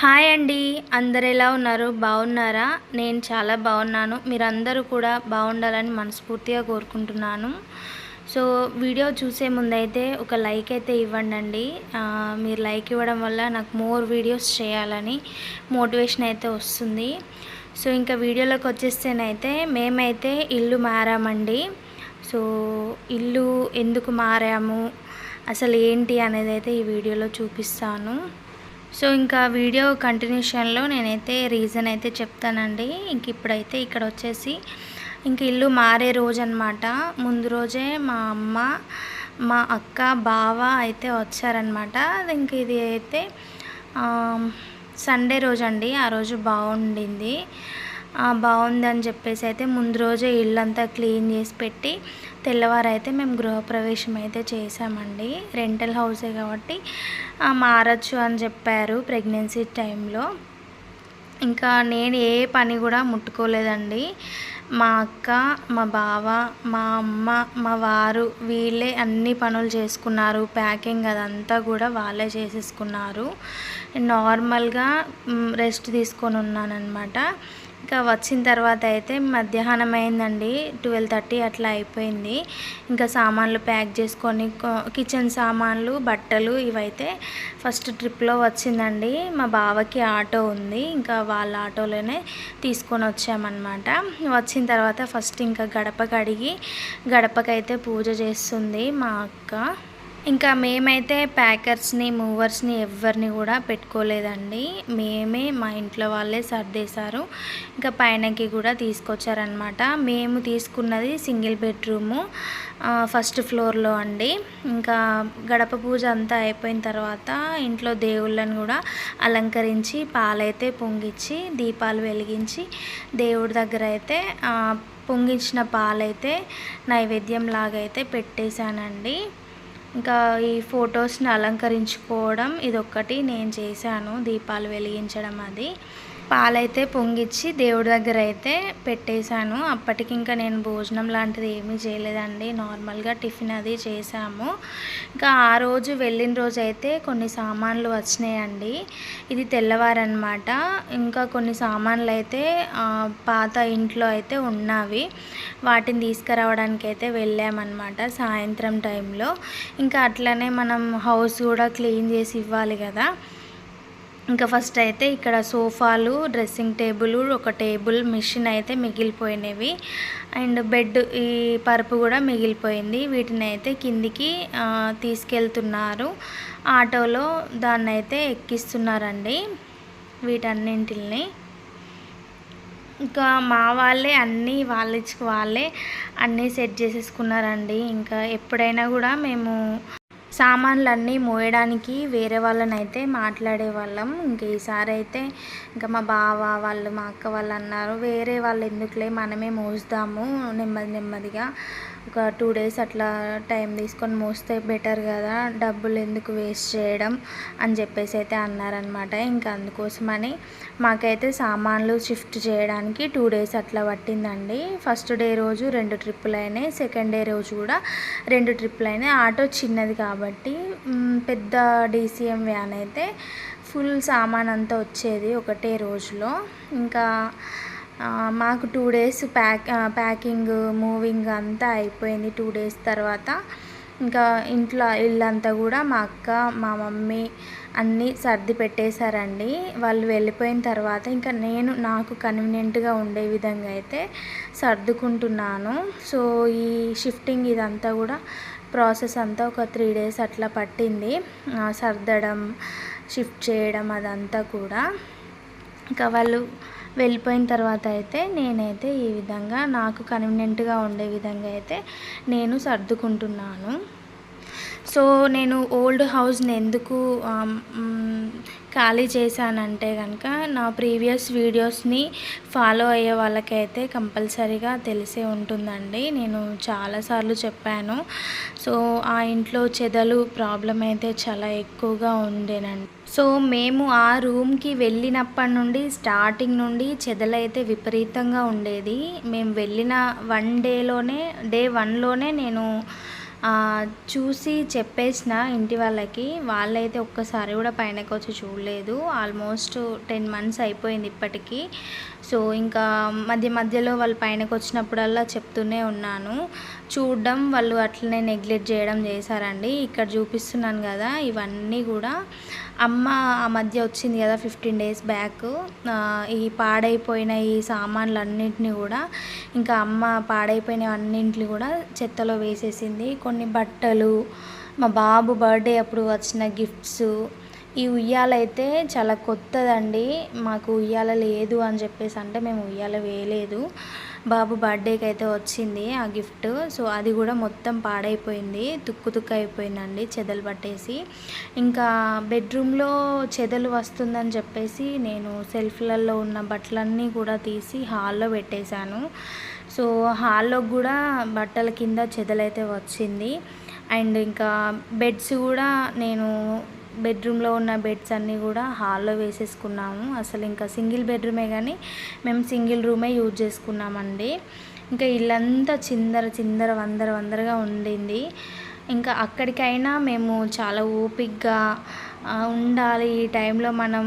Hi అండి. అందరు ఎలా ఉన్నారు? బాగున్నారా? నేను చాలా బాగున్నాను. మీరందరూ కూడా బాగుండాలని మనస్ఫూర్తిగా కోరుకుంటున్నాను. సో వీడియో చూసే ముందైతే ఒక లైక్ అయితే ఇవ్వండి అండి మీరు లైక్ ఇవ్వడం వల్ల నాకు మోర్ వీడియోస్ చేయాలని మోటివేషన్ అయితే వస్తుంది. సో ఇంకా వీడియోలోకి వచ్చేస్తేనైతే మేమైతే ఇల్లు మారామండి. సో ఇల్లు ఎందుకు మారాము? అసలు ఏంటి అనేది అయితే ఈ వీడియోలో చూపిస్తాను. సో ఇంకా వీడియో కంటిన్యూషన్లో నేనైతే రీజన్ అయితే చెప్తానండి. ఇంక ఇప్పుడైతే ఇక్కడ వచ్చేసి ఇంక ఇల్లు మారే రోజు అనమాట ముందు రోజే మా అమ్మ మా అక్క బావ అయితే వచ్చారనమాట. ఇంక ఇది అయితే సండే రోజు అండి ఆ రోజు బాగుండింది. బాగుందని చెప్పేసి అయితే ముందు రోజే ఇల్లంతా క్లీన్ చేసి పెట్టి తెల్లవారైతే మేము గృహప్రవేశం అయితే చేసామండి రెంటల్ హౌసే కాబట్టి మారచ్చు అని చెప్పారు ప్రెగ్నెన్సీ టైంలో. ఇంకా నేను ఏ పని కూడా ముట్టుకోలేదండి. మా అక్క మా బావ మా అమ్మ మా వారు వీళ్ళే అన్ని పనులు చేసుకున్నారు. ప్యాకింగ్ అదంతా కూడా వాళ్ళే చేసేసుకున్నారు. నార్మల్గా రెస్ట్ తీసుకొని ఉన్నానన్నమాట. ఇంకా వచ్చిన తర్వాత అయితే మధ్యాహ్నం అయిందండి. ట్వెల్వ్ థర్టీ అట్లా అయిపోయింది. ఇంకా సామాన్లు ప్యాక్ చేసుకొని కిచెన్ సామాన్లు బట్టలు ఇవైతే ఫస్ట్ ట్రిప్లో వచ్చిందండి. మా బావకి ఆటో ఉంది. ఇంకా వాళ్ళ ఆటోలోనే తీసుకొని వచ్చామన్నమాట. వచ్చిన తర్వాత ఫస్ట్ ఇంకా గడప కడిగి గడపకైతే పూజ చేస్తుంది మా అక్క. ఇంకా మేమైతే ప్యాకర్స్ని మూవర్స్ని ఎవరిని కూడా పెట్టుకోలేదండి. మేమే మా ఇంట్లో వాళ్ళే సర్దేశారు. ఇంకా పైనకి కూడా తీసుకొచ్చారనమాట మేము తీసుకున్నది సింగిల్ బెడ్రూము ఫస్ట్ ఫ్లోర్లో అండి. ఇంకా గడప పూజ అంతా అయిపోయిన తర్వాత ఇంట్లో దేవుళ్ళని కూడా అలంకరించి పాలైతే పొంగిచ్చి దీపాలు వెలిగించి దేవుడి దగ్గర అయితే పొంగించిన పాలైతే నైవేద్యం లాగైతే పెట్టేశానండి. ఇంకా ఈ ఫొటోస్ని అలంకరించుకోవడం ఇదొక్కటి నేను చేశాను. దీపాలు వెలిగించడం అది. పాలైతే పొంగిచ్చి దేవుడి దగ్గర అయితే పెట్టేశాను. అప్పటికి ఇంకా నేను భోజనం లాంటిది ఏమీ చేయలేదండి. నార్మల్గా టిఫిన్ అది చేశాము. ఇంకా ఆ రోజు వెళ్ళిన రోజు అయితే కొన్ని సామాన్లు వచ్చినాయండి. ఇది తెల్లవారనమాట ఇంకా కొన్ని సామాన్లు అయితే పాత ఇంట్లో అయితే ఉన్నవి. వాటిని తీసుకురావడానికి అయితే వెళ్ళామన్నమాట సాయంత్రం టైంలో. ఇంకా అట్లనే మనం హౌస్ కూడా క్లీన్ చేసి ఇవ్వాలి కదా. ఇంకా ఫస్ట్ అయితే ఇక్కడ సోఫాలు డ్రెస్సింగ్ టేబుల్ ఒక టేబుల్ మిషన్ అయితే మిగిలిపోయినవి. అండ్ బెడ్ ఈ పరుపు కూడా మిగిలిపోయింది. వీటిని అయితే కిందికి తీసుకెళ్తున్నారు. ఆటోలో దాన్ని అయితే ఎక్కిస్తున్నారండి వీటన్నింటిని ఇంకా మా వాళ్ళే అన్నీ వాళ్ళ వాళ్ళే అన్నీ సెట్ చేసేసుకున్నారండి. ఇంకా ఎప్పుడైనా కూడా మేము సామాన్లన్నీ మోయడానికి వేరే వాళ్ళని అయితే మాట్లాడే వాళ్ళం ఇంక ఈసారి అయితే ఇంకా మా బావ వాళ్ళు మా అక్క వాళ్ళు అన్నారు వేరే వాళ్ళు ఎందుకులే మనమే మోస్తాము నెమ్మది నెమ్మదిగా. ఒక టూ డేస్ అట్లా టైం తీసుకొని మోస్తే బెటర్ కదా డబ్బులు ఎందుకు వేస్ట్ చేయడం అని చెప్పేసి అయితే అన్నారనమాట ఇంకా అందుకోసమని మాకైతే సామాన్లు షిఫ్ట్ చేయడానికి టూ డేస్ అట్లా పట్టిందండి. ఫస్ట్ డే రోజు రెండు ట్రిప్పులు అయినాయి సెకండ్ డే రోజు కూడా రెండు ట్రిప్పులు అయినాయి ఆటో చిన్నది కాబట్టి కాబట్టి పెద్ద డీసీఎం వ్యాన్ అయితే ఫుల్ సామాన్ అంతా వచ్చేది ఒకటే రోజులో. ఇంకా మాకు two days pack packing moving అంతా అయిపోయింది టూ డేస్ తర్వాత. ఇంకా ఇంట్లో ఇల్లంతా కూడా మా అక్క మా మమ్మీ అన్నీ సర్ది పెట్టేశారండి. వాళ్ళు వెళ్ళిపోయిన తర్వాత ఇంకా నేను నాకు కన్వీనియంట్గా ఉండే విధంగా అయితే సర్దుకుంటున్నాను. సో ఈ షిఫ్టింగ్ ఇదంతా కూడా ప్రాసెస్ అంతా ఒక త్రీ డేస్ అట్లా పట్టింది. సర్దడం షిఫ్ట్ చేయడం అదంతా కూడా. ఇంకా వాళ్ళు వెళ్ళిపోయిన తర్వాత అయితే నేనైతే ఈ విధంగా నాకు కన్వీనియంట్గా ఉండే విధంగా అయితే నేను సర్దుకుంటున్నాను. సో నేను ఓల్డ్ హౌస్ని ఎందుకు ఖాళీ చేశానంటే కనుక నా ప్రీవియస్ వీడియోస్ని ఫాలో అయ్యే వాళ్ళకైతే కంపల్సరీగా తెలిసే ఉంటుందండి. నేను చాలాసార్లు చెప్పాను. సో ఆ ఇంట్లో చెదలు ప్రాబ్లం అయితే చాలా ఎక్కువగా ఉండేనండి. సో మేము ఆ రూమ్కి వెళ్ళినప్పటి నుండి స్టార్టింగ్ నుండి చెదలైతే విపరీతంగా ఉండేది. మేము వెళ్ళిన వన్ డేలోనే డే వన్లోనే నేను చూసి చెప్పేసిన ఇంటి వాళ్ళకి వాళ్ళైతే ఒక్కసారి కూడా పైనకి వచ్చి చూడలేదు. ఆల్మోస్ట్ టెన్ మంత్స్ అయిపోయింది ఇప్పటికీ. సో ఇంకా మధ్య మధ్యలో వాళ్ళు పైనకి వచ్చినప్పుడల్లా చెప్తూనే ఉన్నాను. చూడడం వాళ్ళు అట్లనే నెగ్లెక్ట్ చేయడం చేశారండి. ఇక్కడ చూపిస్తున్నాను కదా ఇవన్నీ కూడా. అమ్మ ఆ మధ్య వచ్చింది కదా ఫిఫ్టీన్ డేస్ బ్యాక్. ఈ పాడైపోయిన ఈ సామాన్లు అన్నింటినీ కూడా ఇంకా అమ్మ పాడైపోయిన అన్నింటిని కూడా చెత్తలో వేసేసింది. కొన్ని బట్టలు మా బాబు బర్త్డే అప్పుడు వచ్చిన గిఫ్ట్స్. ఈ ఉయ్యాల అయితే చాలా కొత్తదండి. మాకు ఉయ్యాల లేదు అని చెప్పేసి అంటే మేము ఉయ్యాల వేయలేదు. బాబు బర్త్డేకి అయితే వచ్చింది ఆ గిఫ్ట్. సో అది కూడా మొత్తం పాడైపోయింది. తుక్కు తుక్కు అయిపోయిందండి చెదలు పట్టేసి. ఇంకా బెడ్రూమ్లో చెదలు వస్తుందని చెప్పేసి నేను సెల్ఫ్లలో ఉన్న బట్టలన్నీ కూడా తీసి హాల్లో పెట్టేశాను. సో హాల్లో కూడా బట్టల కింద చెదలైతే వచ్చింది. అండ్ ఇంకా బెడ్స్ కూడా నేను బెడ్రూమ్లో ఉన్న బెడ్స్ అన్నీ కూడా హాల్లో వేసేసుకున్నాము. అసలు ఇంకా సింగిల్ బెడ్రూమే కానీ మేము సింగిల్ రూమే యూజ్ చేసుకున్నామండి. ఇంకా ఇల్లంతా చిందర చిందర వందర వందరగా ఉండింది. ఇంకా అక్కడికైనా మేము చాలా ఓపిక్గా ఉండాలి. ఈ టైంలో మనం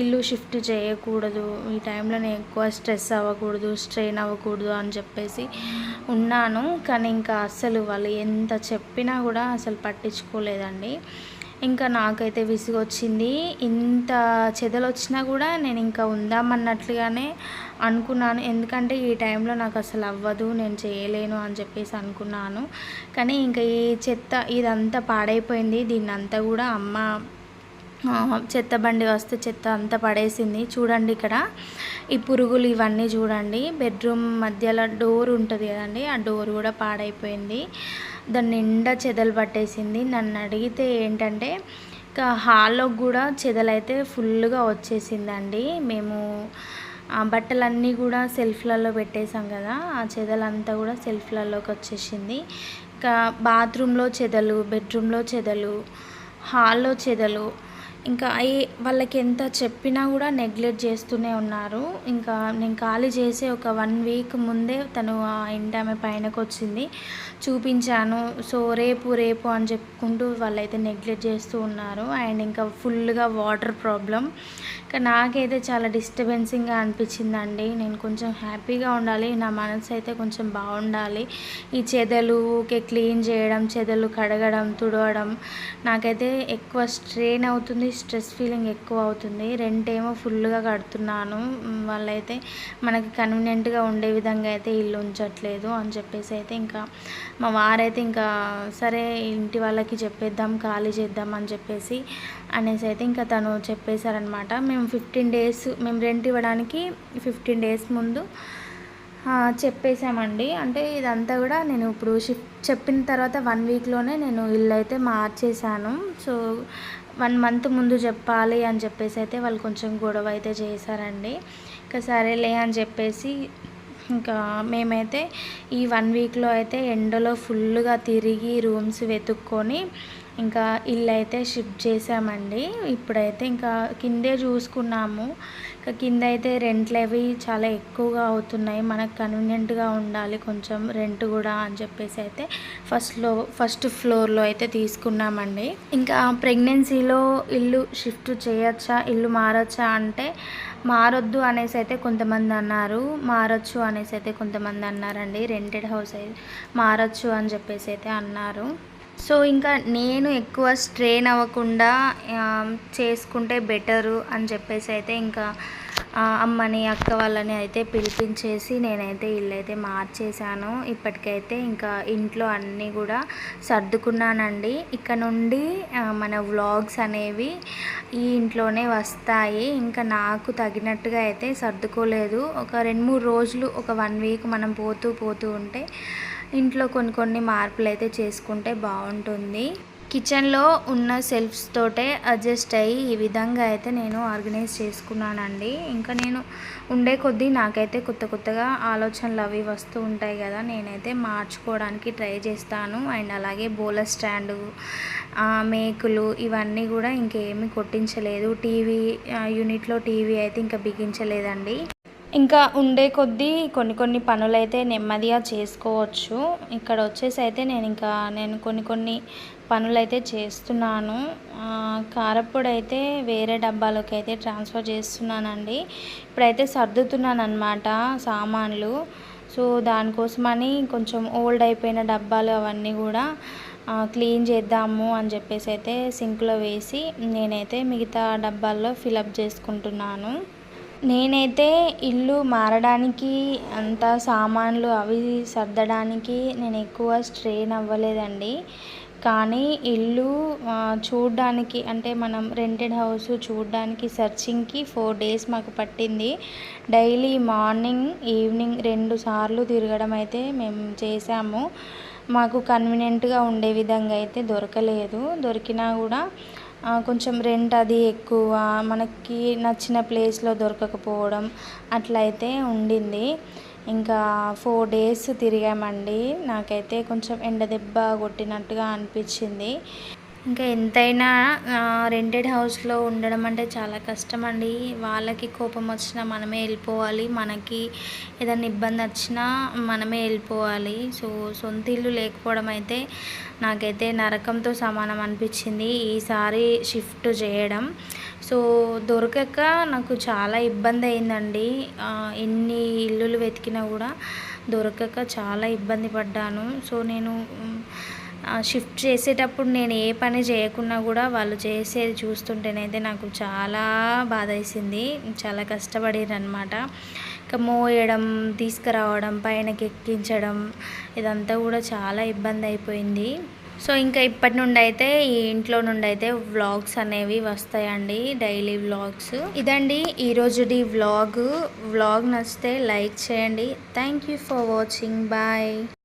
ఇల్లు షిఫ్ట్ చేయకూడదు. ఈ టైంలో నేను ఎక్కువ స్ట్రెస్ అవ్వకూడదు స్ట్రెయిన్ అవ్వకూడదు అని చెప్పేసి ఉన్నాను. కానీ ఇంకా అస్సలు వాళ్ళు ఎంత చెప్పినా కూడా అసలు పట్టించుకోలేదండి. ఇంకా నాకైతే విసుగొచ్చింది. ఇంత చెదలు వచ్చినా కూడా నేను ఇంకా ఉందామన్నట్లుగానే అనుకున్నాను. ఎందుకంటే ఈ టైంలో నాకు అసలు అవ్వదు నేను చేయలేను అని చెప్పేసి అనుకున్నాను. కానీ ఇంకా ఈ చెత్త ఇదంతా పాడైపోయింది. దీన్ని అంతా కూడా అమ్మ చెత్త బండి వస్తే చెత్త అంతా పడేసింది. చూడండి ఇక్కడ. ఈ పురుగులు ఇవన్నీ చూడండి. బెడ్రూమ్ మధ్యలో డోర్ ఉంటుంది కదండి ఆ డోర్ కూడా పాడైపోయింది. దాని నిండా చెదలు పట్టేసింది. నన్ను అడిగితే ఏంటంటే ఇంకా హాల్లో కూడా చెదలైతే ఫుల్గా వచ్చేసిందండి. మేము ఆ బట్టలన్నీ కూడా సెల్ఫ్లలో పెట్టేసాం కదా ఆ చెదలంతా కూడా సెల్ఫ్లలోకి వచ్చేసింది. ఇంకా బాత్రూంలో చెదలు బెడ్రూమ్లో చెదలు హాల్లో చెదలు ఇంకా అయి వాళ్ళకి ఎంత చెప్పినా కూడా నెగ్లెక్ట్ చేస్తూనే ఉన్నారు. ఇంకా నేను ఖాళీ చేసే ఒక వన్ వీక్ ముందే తను ఆ ఇంటి ఆమె పైనకు వచ్చింది చూపించాను. సో రేపు రేపు అని చెప్పుకుంటూ వాళ్ళైతే నెగ్లెక్ట్ చేస్తూ ఉన్నారు. అండ్ ఇంకా ఫుల్గా వాటర్ ప్రాబ్లం ఇంకా నాకైతే చాలా డిస్టర్బెన్సింగ్గా అనిపించిందండి. నేను కొంచెం హ్యాపీగా ఉండాలి. నా మనసు అయితే కొంచెం బాగుండాలి. ఈ చెదలు ఊకే క్లీన్ చేయడం చెదలు కడగడం తుడవడం నాకైతే ఎక్కువ స్ట్రెయిన్ అవుతుంది స్ట్రెస్ ఫీలింగ్ ఎక్కువ అవుతుంది. రెంట్ ఏమో ఫుల్గా కడుతున్నాను. వాళ్ళైతే మనకి కన్వీనియంట్గా ఉండే విధంగా అయితే ఇల్లు ఉంచట్లేదు అని చెప్పేసి అయితే ఇంకా మా వారైతే ఇంకా సరే ఇంటి వాళ్ళకి చెప్పేద్దాం ఖాళీ చేద్దాం అని చెప్పేసి అనేసి అయితే ఇంకా తను చెప్పేశారనమాట మేము ఫిఫ్టీన్ డేస్ మేము రెంట్ ఇవ్వడానికి ఫిఫ్టీన్ డేస్ ముందు చెప్పేసామండి చెప్పేశామండి. అంటే ఇదంతా కూడా నేను ఇప్పుడు షిఫ్ట్ చెప్పిన తర్వాత వన్ వీక్లోనే నేను ఇల్లు అయితే మార్చేశాను. సో వన్ మంత్ ముందు చెప్పాలి అని చెప్పేసి అయితే వాళ్ళు కొంచెం గొడవ అయితే చేశారండి. ఇంకా సరేలే అని చెప్పేసి ఇంకా మేమైతే ఈ వన్ వీక్లో అయితే ఎండలో ఫుల్గా తిరిగి రూమ్స్ వెతుక్కొని ఇంకా ఇల్లు అయితే షిఫ్ట్ చేసామండి. ఇప్పుడైతే ఇంకా కిందే చూసుకున్నాము. ఇంకా కింద అయితే రెంట్లు అవి చాలా ఎక్కువగా అవుతున్నాయి. మనకు కన్వీనియంట్గా ఉండాలి కొంచెం రెంట్ కూడా అని చెప్పేసి అయితే ఫస్ట్లో ఫస్ట్ ఫ్లోర్లో అయితే తీసుకున్నామండి. ఇంకా ప్రెగ్నెన్సీలో ఇల్లు షిఫ్ట్ చేయొచ్చా ఇల్లు మారొచ్చా అంటే మారొద్దు అనేసి అయితే కొంతమంది అన్నారు. మారచ్చు అనేసి అయితే కొంతమంది అన్నారండి. రెంటెడ్ హౌస్ అయితే మారచ్చు అని చెప్పేసి అయితే అన్నారు. సో ఇంకా నేను ఎక్కువ స్ట్రెయిన్ అవ్వకుండా చేసుకుంటే బెటరు అని చెప్పేసి అయితే ఇంకా అమ్మని అక్క వాళ్ళని అయితే పిలిపించేసి నేనైతే ఇల్లు అయితే మార్చేశాను. ఇప్పటికైతే ఇంకా ఇంట్లో అన్నీ కూడా సర్దుకున్నానండి. ఇక్కడ నుండి మన వ్లాగ్స్ అనేవి ఈ ఇంట్లోనే వస్తాయి. ఇంకా నాకు తగినట్టుగా అయితే సర్దుకోలేదు. ఒక రెండు మూడు రోజులు ఒక వన్ వీక్ మనం పోతూ పోతూ ఉంటే ఇంట్లో కొన్ని కొన్ని మార్పులు అయితే చేసుకుంటే బాగుంటుంది. కిచెన్లో ఉన్న సెల్ఫ్స్ తోటే అడ్జస్ట్ అయ్యి ఈ విధంగా అయితే నేను ఆర్గనైజ్ చేసుకున్నానండి. ఇంకా నేను ఉండే కొద్దీ నాకైతే కొత్త కొత్తగా ఆలోచనలు అవి వస్తూ ఉంటాయి కదా నేనైతే మార్చుకోవడానికి ట్రై చేస్తాను. అండ్ అలాగే బోలర్ స్టాండు మేకులు ఇవన్నీ కూడా ఇంకేమీ కొట్టించలేదు. టీవీ యూనిట్లో టీవీ అయితే ఇంకా బిగించలేదండి. ఇంకా ఉండే కొద్దీ కొన్ని కొన్ని పనులైతే నెమ్మదిగా చేసుకోవచ్చు. ఇక్కడ వచ్చేసి అయితే నేను ఇంకా నేను కొన్ని కొన్ని పనులైతే చేస్తున్నాను. కారప్పొడి అయితే వేరే డబ్బాలోకి అయితే ట్రాన్స్ఫర్ చేస్తున్నానండి. ఇప్పుడైతే సర్దుతున్నాను అనమాట సామాన్లు. సో దానికోసమని కొంచెం ఓల్డ్ అయిపోయిన డబ్బాలు అవన్నీ కూడా క్లీన్ చేద్దాము అని చెప్పేసి అయితే సింక్లో వేసి నేనైతే మిగతా డబ్బాల్లో ఫిలప్ చేసుకుంటున్నాను. నేనైతే ఇల్లు మారడానికి అంత సామాన్లు అవి సర్దడానికి నేను ఎక్కువ స్ట్రెయిన్ అవ్వలేదండి. కానీ ఇల్లు చూడ్డానికి అంటే మనం రెంటెడ్ హౌస్ చూడ్డానికి సర్చింగ్కి ఫోర్ డేస్ మాకు పట్టింది. డైలీ మార్నింగ్ ఈవినింగ్ రెండు సార్లు తిరగడం అయితే మేము చేసాము మాకు కన్వీనియంట్గా ఉండే విధంగా అయితే దొరకలేదు. దొరికినా కూడా కొంచెం రెంట్ అది ఎక్కువ మనకి నచ్చిన ప్లేస్లో దొరకకపోవడం అట్లయితే ఉండింది. ఇంకా ఫోర్ డేస్ తిరిగామండి. నాకైతే కొంచెం ఎండ దెబ్బ కొట్టినట్టుగా అనిపించింది. ఇంకా ఎంతైనా రెంటెడ్ హౌస్లో ఉండడం అంటే చాలా కష్టం అండి వాళ్ళకి కోపం వచ్చినా మనమే వెళ్ళిపోవాలి. మనకి ఏదైనా ఇబ్బంది వచ్చినా మనమే వెళ్ళిపోవాలి. సో సొంత ఇల్లు లేకపోవడం అయితే నాకైతే నరకంతో సమానం అనిపించింది ఈసారి షిఫ్ట్ చేయడం. సో దొరకక నాకు చాలా ఇబ్బంది అయిందండి. ఎన్ని ఇల్లులు వెతికినా కూడా దొరకక చాలా ఇబ్బంది పడ్డాను. సో నేను షిఫ్ట్ చేసేటప్పుడు నేను ఏ పని చేయకున్నా కూడా వాళ్ళు చేసేది చూస్తుంటేనైతే నాకు చాలా బాధ వేసింది. చాలా కష్టపడేది అనమాట ఇంకా మోయడం తీసుకురావడం పైనకి ఎక్కించడం ఇదంతా కూడా చాలా ఇబ్బంది అయిపోయింది. సో ఇంకా ఇప్పటి నుండి అయితే ఈ ఇంట్లో నుండి అయితే వ్లాగ్స్ అనేవి వస్తాయండి. Daily vlogs. ఇదండి ఈరోజుది వ్లాగ్. వ్లాగ్ నచ్చితే లైక్ చేయండి. Thank you for watching. Bye.